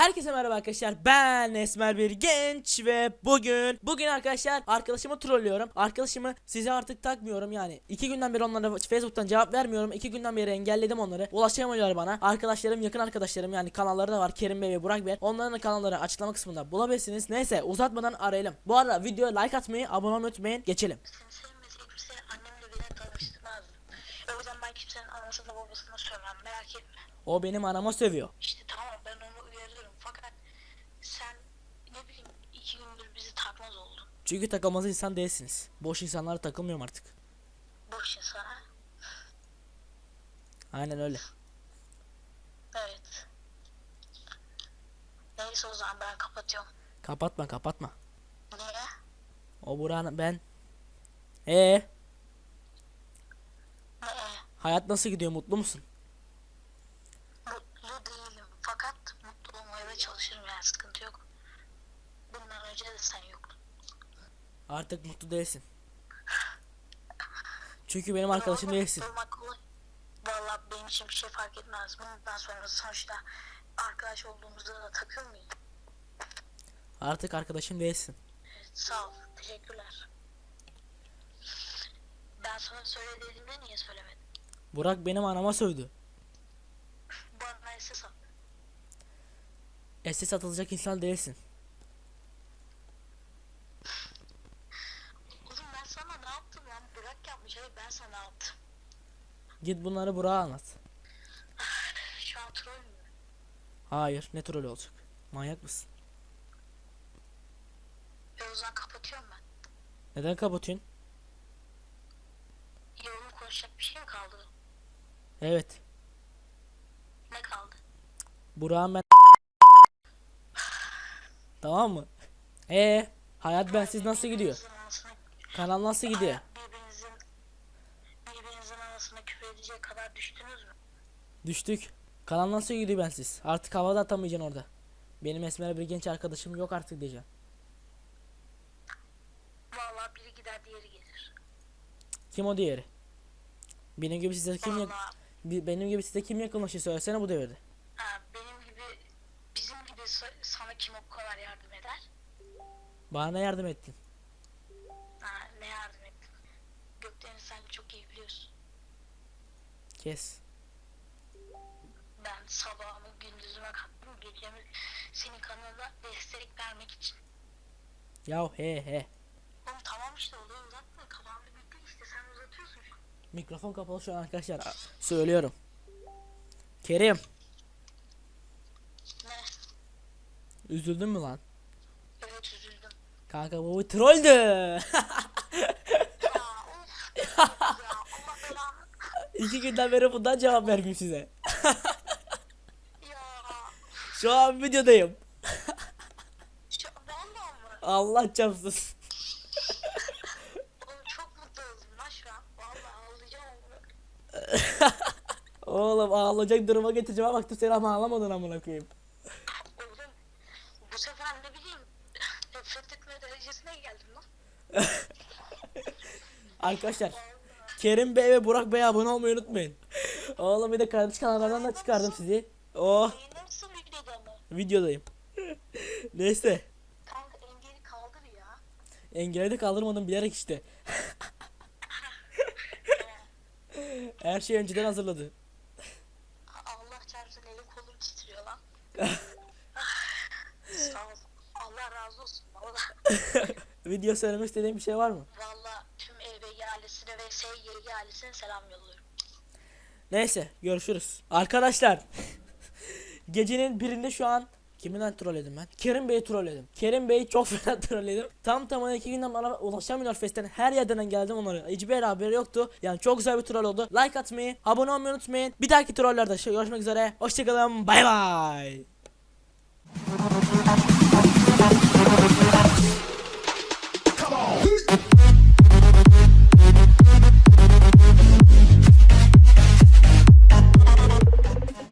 Herkese merhaba arkadaşlar. Ben Esmer bir genç ve bugün bugün arkadaşlar arkadaşımı trollüyorum. Arkadaşımı size artık takmıyorum yani. iki günden beri onlara Facebook'tan cevap vermiyorum. iki günden beri engelledim onları. Ulaşamıyorlar bana. Arkadaşlarım yakın arkadaşlarım yani kanalları da var. Kerim Bey ve Burak Bey. Onların da kanalları açıklama kısmında bulabilirsiniz. Neyse uzatmadan arayalım. Bu arada videoya like atmayı, abone olmayı unutmayın. Geçelim. O benim anama sövüyor. İşte tamam ben onu uyarıyorum fakat sen ne bileyim iki gündür bizi takmaz oldun. Çünkü takılmaz insan değilsiniz. Boş insanlara takılmıyorum artık. Boş insana. Aynen öyle. Evet. Neyse o zaman ben kapatıyorum. Kapatma kapatma. Niye? O Burak'ın ben. Ee, Ne? hayat nasıl gidiyor? Mutlu musun? Mutlu değilim fakat mutlu olmaya da çalışırım yani sıkıntı yok. Bundan önce de sen yoktun. Artık mutlu değilsin. Çünkü benim arkadaşım değilsin. Valla benim için bir şey fark etmez. Bundan sonra sonuçta arkadaş olduğumuzda da takılmayayım. Artık arkadaşım değilsin. Evet, sağ ol. Teşekkürler. Ben sana söyle dediğimde niye söylemedin? Burak benim anama sövdü. Bana SS at. Esi satılacak insan değilsin. Oğlum ben sana ne yaptım lan? Bırak yapmış. Hayır ben sana ne yaptım? Git bunları Burak'a anlat. Şu an troll mü? Hayır ne troll olacak. Manyak mısın? E o zaman kapatıyorum ben. Neden kapatıyorsun? Yorum konuşacak bir şey mi kaldı? Evet. Ne kaldı? Burak'ın ben Tamam mı? Ee, hayat bensiz nasıl gidiyor? Kanal nasıl gidiyor? Düştük. Kanal nasıl gidiyor bensiz? Artık havada atamayacaksın orada. Benim esmer bir genç arkadaşım yok artık diyeceğim. Vallahi biri gider diğeri gelir. Kim o diğeri? Benim gibi size kim yak- Vallahi benim gibi size kim yakınlaşıyor söylesene bu devirde. ha, benim gibi bizim gibi sa- sana kim o kadar yardım eder? Bana ne yardım ettin? Ha, ne yardım ettin? Gökdeniz sen çok iyi biliyorsun. Kes. Sabahımı gündüzüme kattım. Gecemi senin kanalına destek vermek için. Yahu he he. Oğlum tamam işte oluyor uzatma. Kafamda bitti işte sen uzatıyorsun şu an. Mikrofon kapalı şu an arkadaşlar. Söylüyorum. Kerim. Ne? Üzüldün mü lan? Evet üzüldüm. Kanka bu trolldü. Ya of. ya Allah belanı. İki günden beri bundan cevap vermeyeyim size. Şu an videodayım. Vallahi mı? Allah çarpsın. Oğlum çok mutlu oldum lan şu an. Vallahi ağlayacağım. Oğlum ağlayacak duruma getireceğim baktım sen ama ağlamadın amına koyayım. Oğlum bu sefer ne bileyim nefret etme derecesine geldim lan. Arkadaşlar Kerim Bey ve Burak Bey'e abone olmayı unutmayın. Oğlum bir de kardeş kanallardan da çıkardım sizi. Oh mı? Videodayım. Neyse. Kanka engeli kaldır ya. Engeli de kaldırmadım bilerek işte. Her şey önceden hazırladı. Allah çarpsın elim kolum titriyor lan. Sağ ol. Allah razı olsun valla. Video söylemek istediğim bir şey var mı? Valla tüm EBG ailesine ve SYG ailesine selam yolluyorum. Neyse görüşürüz. Arkadaşlar gecenin birinde şu an Kiminle trolledim ben? Kerim Bey'i trolledim. Kerim Bey'i çok fena trolledim. Tam tamına iki günden bana ulaşamıyorlar Fest'ten. Her yerden geldim onları. Hiçbir haberi yoktu. Yani çok güzel bir troll oldu. Like atmayı, abone olmayı unutmayın. Bir dahaki trollerde görüşmek üzere. Hoşçakalın. Bay bay.